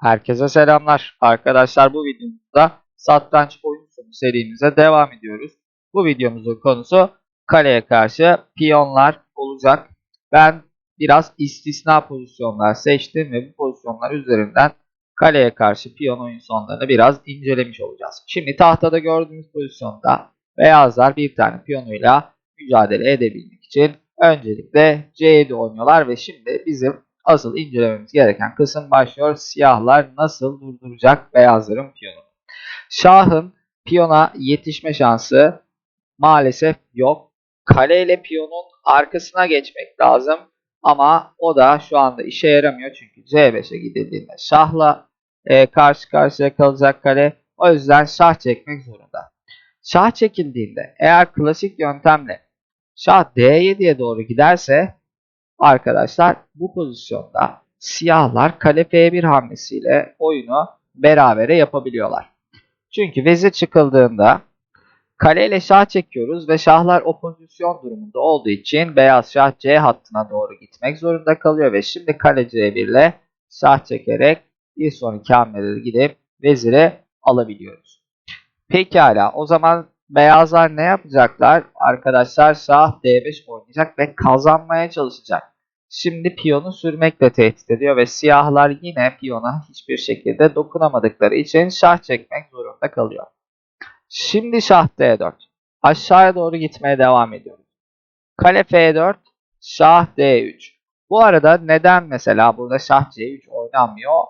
Herkese selamlar. Arkadaşlar bu videomuzda satranç oyun sonu serimize devam ediyoruz. Bu videomuzun konusu kaleye karşı piyonlar olacak. Ben biraz istisna pozisyonlar seçtim ve bu pozisyonlar üzerinden kaleye karşı piyon oyun sonlarını biraz incelemiş olacağız. Şimdi tahtada gördüğümüz pozisyonda beyazlar bir tane piyonuyla mücadele edebilmek için öncelikle C7 oynuyorlar ve şimdi bizim asıl incelememiz gereken kısım başlıyor. Siyahlar nasıl durduracak beyazların piyonu? Şahın piyona yetişme şansı maalesef yok. Kale ile piyonun arkasına geçmek lazım. Ama o da şu anda işe yaramıyor. Çünkü C5'e gidildiğinde şahla e, karşı karşıya kalacak kale. O yüzden şah çekmek zorunda. Şah çekildiğinde eğer klasik yöntemle şah D7'ye doğru giderse arkadaşlar bu pozisyonda siyahlar kale F1 hamlesiyle oyunu berabere yapabiliyorlar. Çünkü vezir çıkıldığında kale ile şah çekiyoruz ve şahlar o pozisyon durumunda olduğu için beyaz şah C hattına doğru gitmek zorunda kalıyor ve şimdi kale C1 ile şah çekerek bir sonraki hamlede gidip veziri alabiliyoruz. Pekala o zaman beyazlar ne yapacaklar? Arkadaşlar şah D5 oynayacak ve kazanmaya çalışacak. Şimdi piyonu sürmekle tehdit ediyor ve siyahlar yine piyona hiçbir şekilde dokunamadıkları için şah çekmek zorunda kalıyor. Şimdi şah D4. Aşağıya doğru gitmeye devam ediyoruz. Kale F4, şah D3. Bu arada neden mesela burada şah C3 oynanmıyor?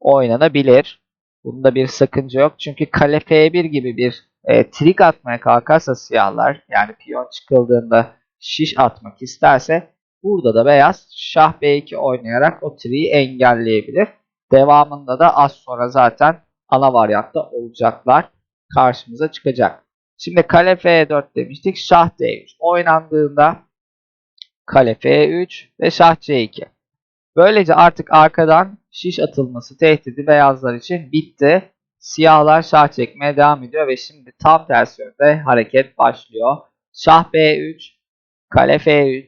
Oynanabilir. Bunda bir sakınca yok. Çünkü kale F1 gibi bir e, trik atmaya kalkarsa siyahlar yani piyon çıkıldığında şiş atmak isterse burada da beyaz şah B2 oynayarak o triyi engelleyebilir. Devamında da az sonra zaten ana varyatta olacaklar. Karşımıza çıkacak. Şimdi kale F4 demiştik. Şah D3 oynandığında kale F3 ve şah C2. Böylece artık arkadan şiş atılması tehdidi beyazlar için bitti. Siyahlar şah çekmeye devam ediyor ve şimdi tam tersi yönde hareket başlıyor. Şah B3, kale F3,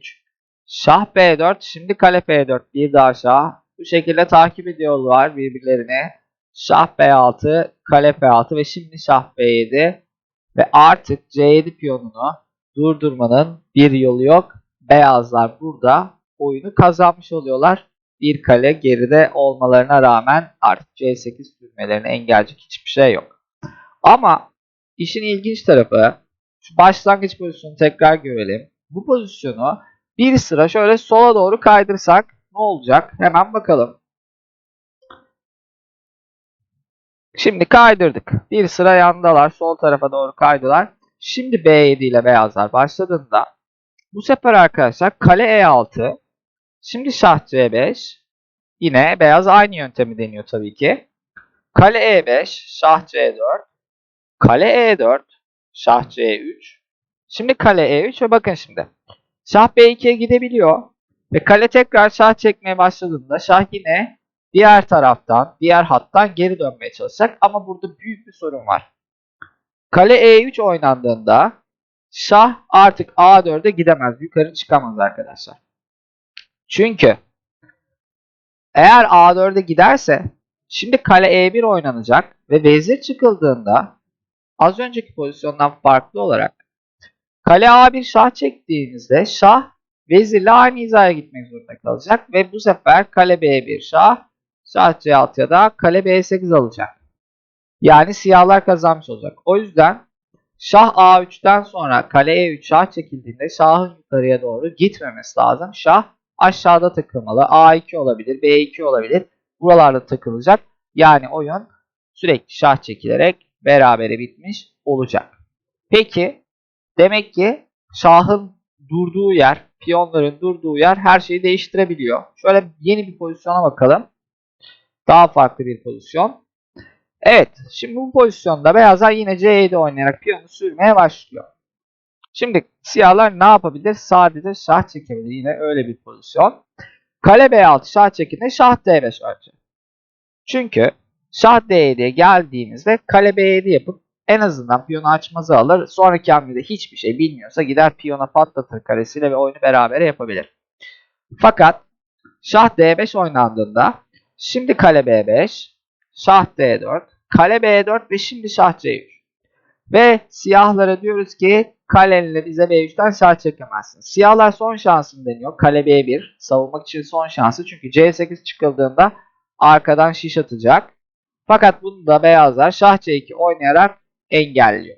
şah B4, şimdi kale F4, bir daha şah. Bu şekilde takip ediyorlar birbirlerini. Şah B6, kale F6 ve şimdi şah B7 ve artık C7 piyonunu durdurmanın bir yolu yok. Beyazlar burada oyunu kazanmış oluyorlar bir kale geride olmalarına rağmen artık C8 sürmelerini engelleyecek hiçbir şey yok. Ama işin ilginç tarafı şu başlangıç pozisyonu tekrar görelim. Bu pozisyonu bir sıra şöyle sola doğru kaydırsak ne olacak? Hemen bakalım. Şimdi kaydırdık. Bir sıra yandalar. Sol tarafa doğru kaydılar. Şimdi B7 ile beyazlar başladığında bu sefer arkadaşlar kale E6 Şimdi şah C5. Yine beyaz aynı yöntemi deniyor tabii ki. Kale E5, şah C4. Kale E4, şah C3. Şimdi kale E3 ve bakın şimdi. Şah B2'ye gidebiliyor. Ve kale tekrar şah çekmeye başladığında şah yine diğer taraftan, diğer hattan geri dönmeye çalışacak. Ama burada büyük bir sorun var. Kale E3 oynandığında şah artık A4'e gidemez. Yukarı çıkamaz arkadaşlar. Çünkü eğer A4'e giderse şimdi kale E1 oynanacak ve vezir çıkıldığında az önceki pozisyondan farklı olarak kale A1 şah çektiğinizde şah vezirle aynı hizaya gitmek zorunda kalacak ve bu sefer kale B1 şah şah C6 ya da kale B8 alacak. Yani siyahlar kazanmış olacak. O yüzden şah A3'ten sonra kale E3 şah çekildiğinde şahın yukarıya doğru gitmemesi lazım. Şah aşağıda takılmalı. A2 olabilir, B2 olabilir. Buralarda takılacak. Yani oyun sürekli şah çekilerek berabere bitmiş olacak. Peki demek ki şahın durduğu yer, piyonların durduğu yer her şeyi değiştirebiliyor. Şöyle yeni bir pozisyona bakalım. Daha farklı bir pozisyon. Evet, şimdi bu pozisyonda beyazlar yine C7 oynayarak piyonu sürmeye başlıyor. Şimdi siyahlar ne yapabilir? Sadece şah çekebilir. Yine öyle bir pozisyon. Kale B6 şah çekinde şah D5 önce. Çünkü şah D7'ye geldiğimizde kale B7 yapıp en azından piyonu açmazı alır. Sonraki hamlede hiçbir şey bilmiyorsa gider piyona patlatır karesiyle ve oyunu beraber yapabilir. Fakat şah D5 oynandığında Şimdi kale B5, şah D4, kale B4 ve şimdi şah C3. Ve siyahlara diyoruz ki kalenle bize B3'ten şah çekemezsin. Siyahlar son şansını deniyor. Kale B1 savunmak için son şansı. Çünkü C8 çıkıldığında arkadan şiş atacak. Fakat bunu da beyazlar şah C2 oynayarak engelliyor.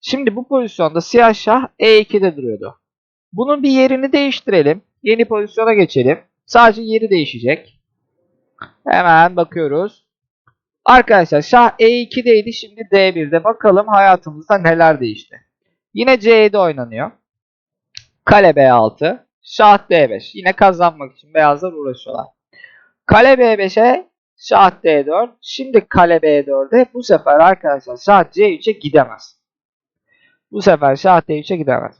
Şimdi bu pozisyonda siyah şah E2'de duruyordu. Bunun bir yerini değiştirelim. Yeni pozisyona geçelim. Sadece yeri değişecek. Hemen bakıyoruz. Arkadaşlar şah E2'deydi şimdi D1'de. Bakalım hayatımızda neler değişti. Yine C7 oynanıyor. Kale B6. Şah D5. Yine kazanmak için beyazlar uğraşıyorlar. Kale B5'e şah D4. Şimdi kale B4'e bu sefer arkadaşlar şah C3'e gidemez. Bu sefer şah D3'e gidemez.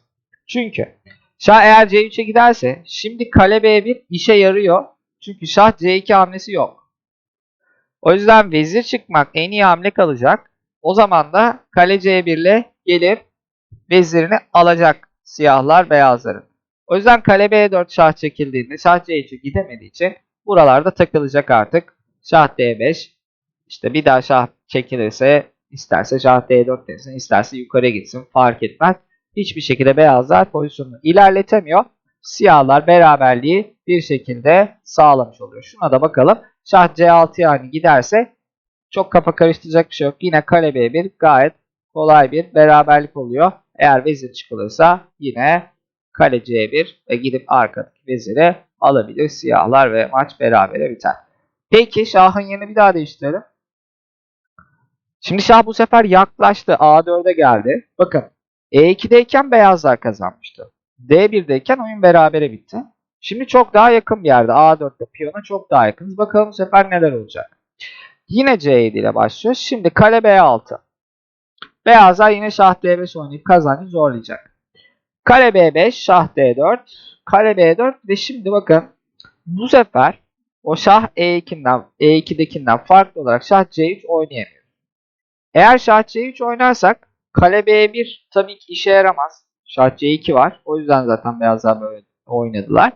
Çünkü şah eğer C3'e giderse şimdi kale B1 işe yarıyor. Çünkü şah C2 hamlesi yok. O yüzden vezir çıkmak en iyi hamle kalacak. O zaman da kale C1 ile gelip vezirini alacak siyahlar beyazların. O yüzden kale B4 şah çekildiğinde şah C3'e gidemediği için buralarda takılacak artık. Şah D5 işte bir daha şah çekilirse isterse şah D4 desin isterse yukarı gitsin fark etmez. Hiçbir şekilde beyazlar pozisyonunu ilerletemiyor. Siyahlar beraberliği bir şekilde sağlamış oluyor. Şuna da bakalım. Şah C6 yani giderse çok kafa karıştıracak bir şey yok. Yine kale B1 gayet kolay bir beraberlik oluyor. Eğer vezir çıkılırsa yine kale C1 ve gidip arkadaki veziri alabilir siyahlar ve maç berabere biter. Peki şahın yerini bir daha değiştirelim. Şimdi şah bu sefer yaklaştı. A4'e geldi. Bakın E2'deyken beyazlar kazanmıştı. D1'deyken oyun berabere bitti. Şimdi çok daha yakın bir yerde. A4'te piyona çok daha yakınız. Bakalım bu sefer neler olacak. Yine C7 ile başlıyor. Şimdi kale B6. Beyazlar yine şah D5 oynayıp kazancı zorlayacak. Kale B5, şah D4, kale B4 ve şimdi bakın bu sefer o şah E2'den E2'dekinden farklı olarak şah C3 oynayamıyor. Eğer şah C3 oynarsak kale B1 tabii ki işe yaramaz. Şah C2 var. O yüzden zaten beyazlar böyle oynadılar.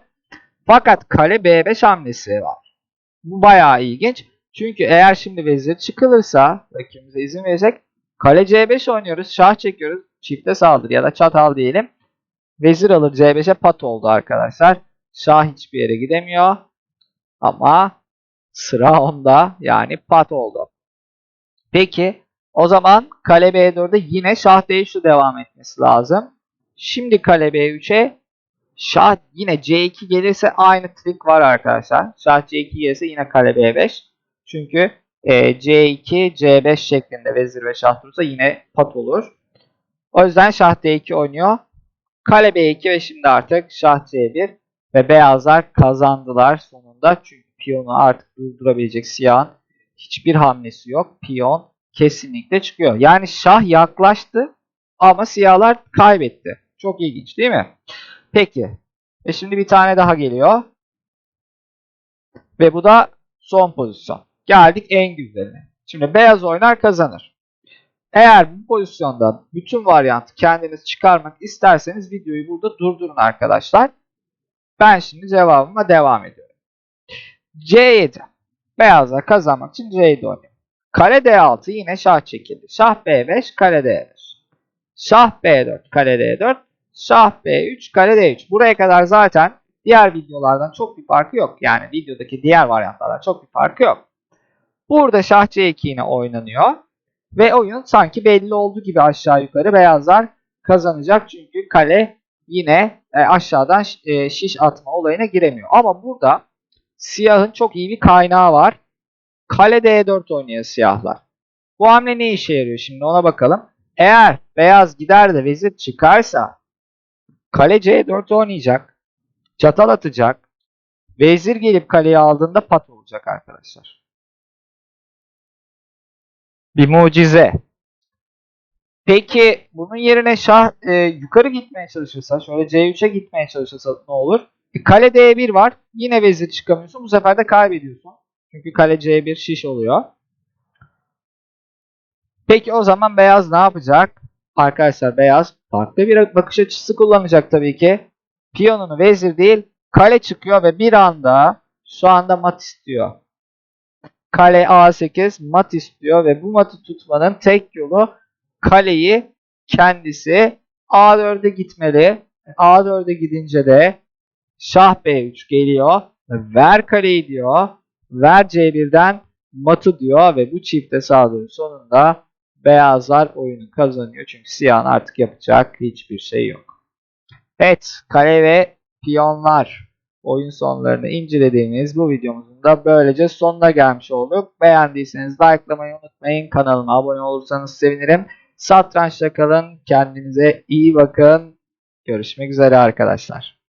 Fakat kale B5 hamlesi var. Bu bayağı ilginç. Çünkü eğer şimdi vezir çıkılırsa rakibimize izin verecek. Kale C5 oynuyoruz. Şah çekiyoruz. Çifte saldır ya da çatal diyelim. Vezir alır C5'e pat oldu arkadaşlar. Şah hiçbir yere gidemiyor. Ama sıra onda yani pat oldu. Peki o zaman kale B4'de yine şah D3'le devam etmesi lazım. Şimdi kale B3'e şah yine C2 gelirse aynı trik var arkadaşlar. Şah C2 gelirse yine kale B5. Çünkü e, C2, C5 şeklinde vezir ve şah durursa yine pat olur. O yüzden şah D2 oynuyor. Kale B2 ve şimdi artık şah C1 ve beyazlar kazandılar sonunda. Çünkü piyonu artık durdurabilecek siyahın hiçbir hamlesi yok. Piyon kesinlikle çıkıyor. Yani şah yaklaştı ama siyahlar kaybetti. Çok ilginç değil mi? Peki. Ve şimdi bir tane daha geliyor. Ve bu da son pozisyon. Geldik en güzeline. Şimdi beyaz oynar kazanır. Eğer bu pozisyonda bütün varyantı kendiniz çıkarmak isterseniz videoyu burada durdurun arkadaşlar. Ben şimdi cevabıma devam ediyorum. C7. Beyazlar kazanmak için C7 oynuyor. Kale D6 yine şah çekildi. Şah B5, kale D5. Şah B4, kale D4. Şah B3, kale D3. Buraya kadar zaten diğer videolardan çok bir farkı yok. Yani videodaki diğer varyantlardan çok bir farkı yok. Burada şah C2 yine oynanıyor. Ve oyun sanki belli olduğu gibi aşağı yukarı beyazlar kazanacak. Çünkü kale yine e, aşağıdan e, şiş atma olayına giremiyor. Ama burada siyahın çok iyi bir kaynağı var. Kale D4 oynuyor siyahlar. Bu hamle ne işe yarıyor şimdi ona bakalım. Eğer beyaz gider de vezir çıkarsa kale C4 oynayacak. Çatal atacak. Vezir gelip kaleyi aldığında pat olacak arkadaşlar. Bir mucize. Peki bunun yerine şah e, yukarı gitmeye çalışırsa, şöyle C3'e gitmeye çalışırsa ne olur? E, kale D1 var. Yine vezir çıkamıyorsun. Bu sefer de kaybediyorsun. Çünkü kale C1 şiş oluyor. Peki o zaman beyaz ne yapacak? Arkadaşlar beyaz farklı bir bakış açısı kullanacak tabii ki. Piyonunu vezir değil kale çıkıyor ve bir anda şu anda mat istiyor. Kale A8 mat istiyor ve bu matı tutmanın tek yolu kaleyi kendisi A4'e gitmeli. A4'e gidince de şah B3 geliyor. Ver kareyi diyor. Ver C1'den matı diyor ve bu çifte saldırı sonunda beyazlar oyunu kazanıyor. Çünkü siyahın artık yapacak hiçbir şey yok. Evet kale ve piyonlar oyun sonlarını incelediğimiz bu videomuzun da böylece sonuna gelmiş olduk. Beğendiyseniz likelamayı unutmayın. Kanalıma abone olursanız sevinirim. Satrançta kalın. Kendinize iyi bakın. Görüşmek üzere arkadaşlar.